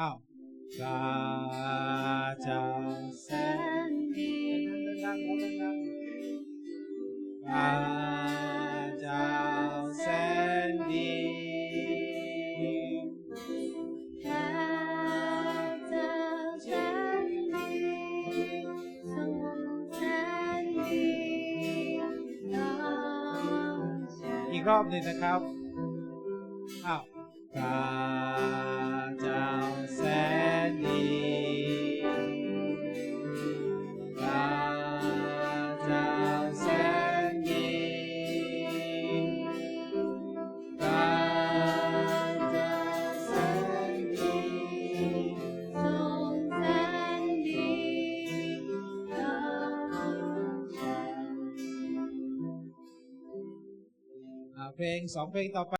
อ้าวพระเจ้าแสนดีดังๆดังๆพระเจ้าแสนดีพระเจ้าแสนดีทรงแสนดีต่อฉันอีกรอบหนึ่งนะครับอ้าวพระ เพลงสองเพลงต่อไป